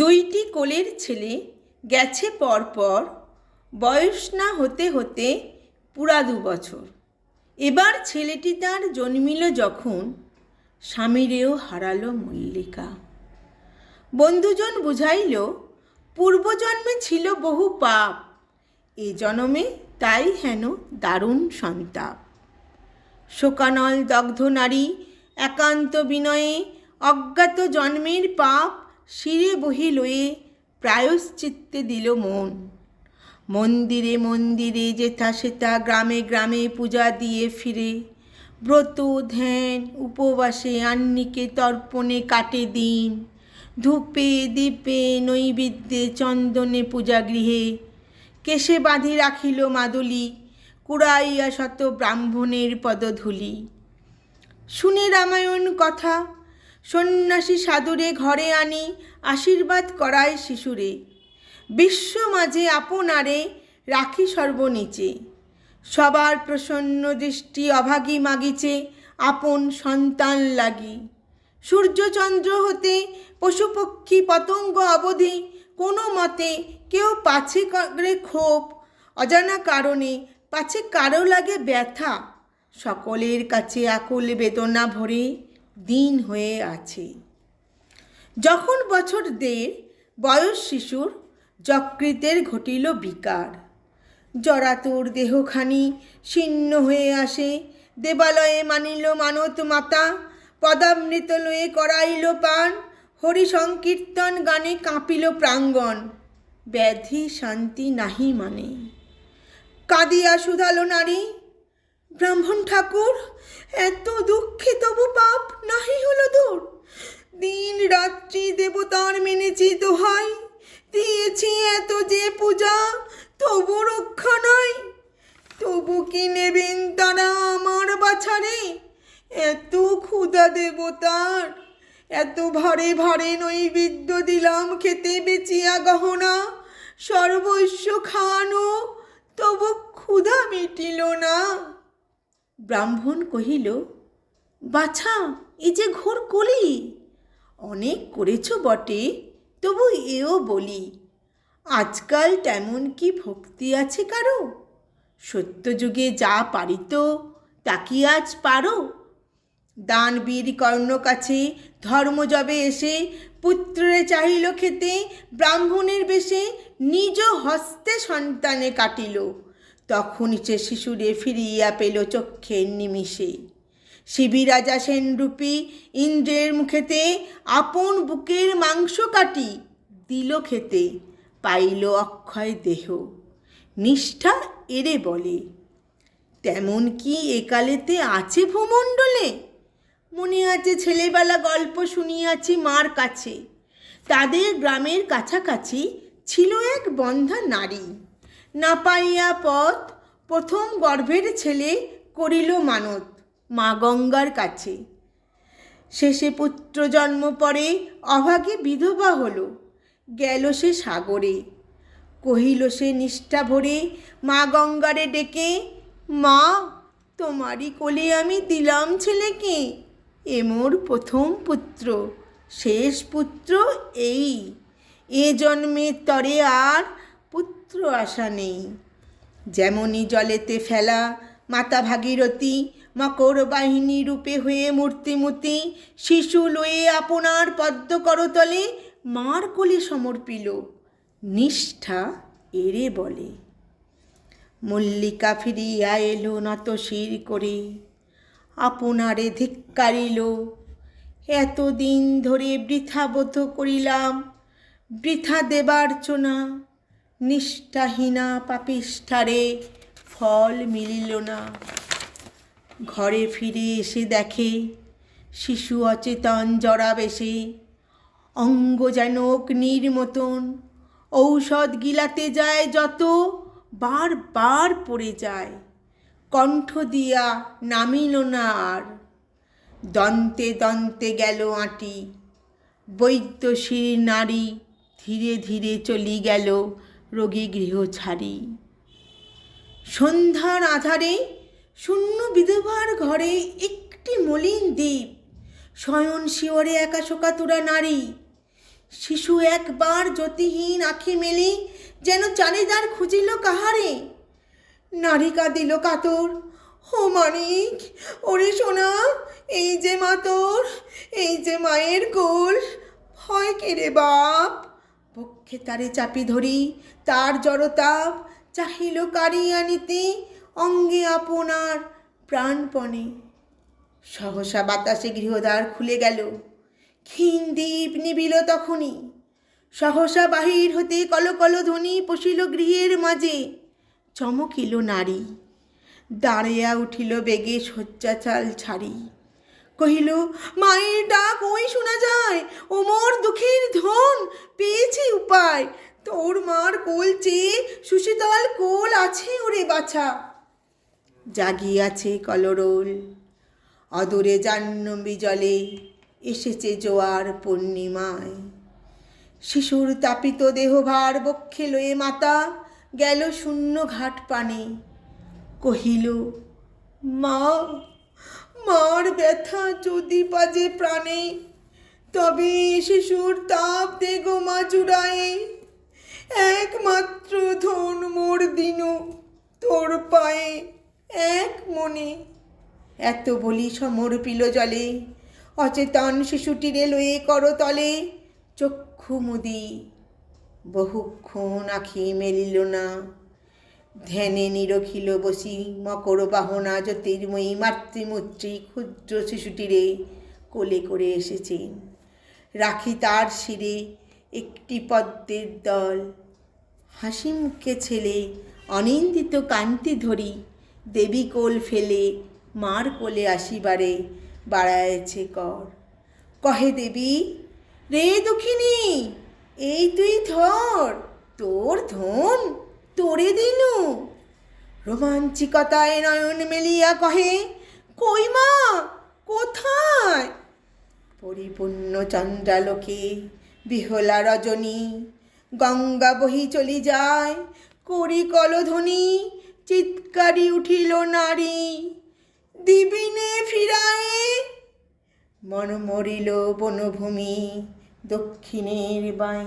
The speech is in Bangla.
দুইটি কোলের ছেলে গেছে পরপর, বয়স না হতে হতে পুরা দু বছর। এবার ছেলেটি তার জন্মিল যখন স্বামীরেও হারালো মল্লিকা। বন্ধুজন বুঝাইল, পূর্বজন্মে ছিল বহু পাপ, এ জনমে তাই হেন দারুণ সন্তাপ। শোকানল দগ্ধ নারী, একান্ত বিনয়ে অজ্ঞাত জন্মের পাপ শিরে বহি লয়ে প্রায়শ্চিত্তে দিল মন। মন্দিরে মন্দিরে যেথা সেথা গ্রামে গ্রামে পূজা দিয়ে ফিরে। ব্রত, ধ্যান, উপবাসে আন্নিকে তর্পণে কাটে দিন। ধূপে, দীপে, নৈবেদ্যে, চন্দনে পূজা গৃহে। কেশে বাঁধি রাখিল মাদুলি, কুড়াইয়া শত ব্রাহ্মণের পদধূলি। শুনে রামায়ণ কথা সন্ন্যাসী সাদরে ঘরে আনি, আশীর্বাদ করায় শিশুরে। বিশ্ব মাঝে আপনারে রাখি সর্বনিচে। সবার প্রসন্ন দৃষ্টি অভাগী মাগিছে আপন সন্তান লাগি। সূর্যচন্দ্র হতে পশুপক্ষী পতঙ্গ অবধি কোনো মতে কেউ পাছে করে ক্ষোভ, অজানা কারণে পাছে কারও লাগে ব্যথা, সকলের কাছে আকুল বেদনা ভরে। দিন হয়ে আছে। যখন বছর দেড়, বয়স শিশুর যকৃতের ঘটিল বিকার। জরাতুর দেহখানি শীর্ণ হয়ে আসে, দেবালয়ে মানিল মানত মাতা, পদামৃত লয়ে করাইল পান হরি সংকীর্তন গানে কাঁপিল প্রাঙ্গণ, ব্যাধি শান্তি নাহি মানে। কাঁদিয়া শুধালো নারী ব্রাহ্মণ ঠাকুর, এত দুঃখে তবু পাপ নাহি হলো দূর। দিন রাত্রি দেবতার মেনেছি দোহাই দিয়েছি এত যে পূজা, তবু রক্ষা নাই। তবু কি নেবেন তারা আমার বাছারে? এত ক্ষুধা দেবতার, এত ভারে ভারে নৈবেদ্য দিলাম খেতে বেচিয়া গহনা। সর্বস্ব খাওয়ানো তবু ক্ষুধা মিটিল না। ব্রাহ্মণ কহিল, বাছা, এ যে ঘোর কলি। অনেক করেছ বটে, তবু এও বলি। আজকাল তেমন কি ভক্তি আছে কারও? সত্যযুগে যা পারিত, তা কি আজ পারো? দানবীর কর্ণ কাছে ধর্মজবে এসে পুত্রে চাহিল খেতে ব্রাহ্মণের বেশে নিজ হস্তে সন্তানে কাটিল। তখন সে শিশুরে ফিরিয়া পেল চক্ষের নিমিষে। শিবিরাজা সেনরূপী ইন্দ্রের মুখেতে আপন বুকের মাংস কাটি দিল খেতে, পাইল অক্ষয় দেহ। নিষ্ঠা এরে বলে, তেমন কি একালেতে আছে ভূমণ্ডলে? মনে আছে ছেলেবেলা গল্প শুনিয়াছি মার কাছে। তাদের গ্রামের কাছাকাছি ছিল এক বন্ধা নারী। না পাইয়া পথ প্রথম গর্ভের ছেলে করিল মানত মা গঙ্গার কাছে। শেষে পুত্র জন্ম পরে অভাগে বিধবা হলো, গেল সে সাগরে। কহিল সে নিষ্ঠা ভরে মা গঙ্গারে ডেকে, মা, তোমারই কোলে আমি দিলাম ছেলেকে, এ মোর প্রথম পুত্র, শেষ পুত্র এই। এ জন্মের তরে আর পুত্র আশা নেই। যেমনই জলেতে ফেলা, মাতা ভাগীরথী, মকর বাহিনী রূপে হয়ে মূর্তিমূর্তি শিশু লয়ে আপনার পদ্ম করতলে মার কোলে সমর্পিল, নিষ্ঠা এরে বলে। মল্লিকা ফিরিয়া এলো নত শির করে, আপনারে ধিক্কারিল। এতদিন ধরে বৃথাবোধ করিলাম, বৃথা দেবার চোনা নিষ্ঠাহীনা পাপিষ্ঠারে ফল মিলিল না। ঘরে ফিরে এসে দেখে শিশু অচেতন জরা বেশে অঙ্গ যেন অগ্নির মতন, ঔষধ গিলাতে যায় যত, বার বার পড়ে যায়, কণ্ঠ দিয়া নামিল না আর। দন্তে দন্তে গেল আঁটি বৈদ্যশীর নারী ধীরে ধীরে চলি গেল রোগী গৃহ ছাড়ি। সন্ধ্যার আধারে শূন্য বিধবার ঘরে একটি মলিন দ্বীপ। শয়ন শিওরে একা শোকাতুরা নারী। শিশু একবার জ্যোতিহীন আখি মেলি যেন চারিদার খুঁজিল কাহারে। নারিকা দিল কাতর, ও মানিক, ওরে সোনা, এই যে মা তোর, এই যে মায়ের কোল, ভয় কেড়ে বাপ? পক্ষে তারে চাপি ধরি, তার জড়তাপ চাহিল কারিয়া নিতে অঙ্গে আপনার প্রাণপণে। সহসা বাতাসে গৃহদ্বার খুলে গেল। ক্ষীণ দ্বীপ নিবিল তখনই। সহসা বাহির হতে কলকল ধ্বনি পশিল গৃহের মাঝে। চমকিল নারী। দাঁড়িয়া উঠিল বেগে শয্যাচাল ছাড়ি। কহিল, মায়ের ডাক ওই শোনা যায়, ও মোর দুঃখের ধন, পেয়েছি উপায়। তোর মার কোল চেয়ে সুশীতল কোল আছে ওরে বাছা। জাগিয়াছে কলরোল, অদূরে জাহ্নবী জলে এসেছে জোয়ার পূর্ণিমায়। শিশুর তাপিত দেহভার বক্ষে লয়ে মাতা গেল শূন্য ঘাট পানে। কহিল, মা মার ব্যথা যদি বাজে প্রাণে, তবে শিশুর তাপ দেগো মা জুড়ায়ে। একমাত্র ধন মোর দিনু তোর পায়ে, এক মনে। এত বলি সমর পিল জলে, অচেতন শিশুটিরে লয়ে করতলে চক্ষু মুদি, বহুক্ষণ আখি মেলিল না। ধ্যানে নিরখিল বসি মকর বাহনা জ্যোতির্ময়ী মাতৃমূর্তি ক্ষুদ্র শিশুটিরে কোলে করে এসেছেন। রাখি তার শিরে একটি পদ্মের দল। হাসি মুখে ছেলে অনিন্দিত কান্তি ধরি দেবী কোল ফেলে মার কোলে আসিবারে বাড়ায়েছে কর। কহে দেবী, রে দুঃখিনী, এই তুই ধর, তোর ধন তোরে দিনু? রোমাঞ্চিকতায় নয়ন মেলিয়া কহে, কই মা? কোথায়? পরিপূর্ণ চন্দ্রালোকে বিহলা রজনী, গঙ্গা বহি চলি যায়, করি কলধ্বনি, চিৎকারি উঠিল নারী, দিবিনে ফিরায়ে মন মরিল বনভূমি দক্ষিণের বাই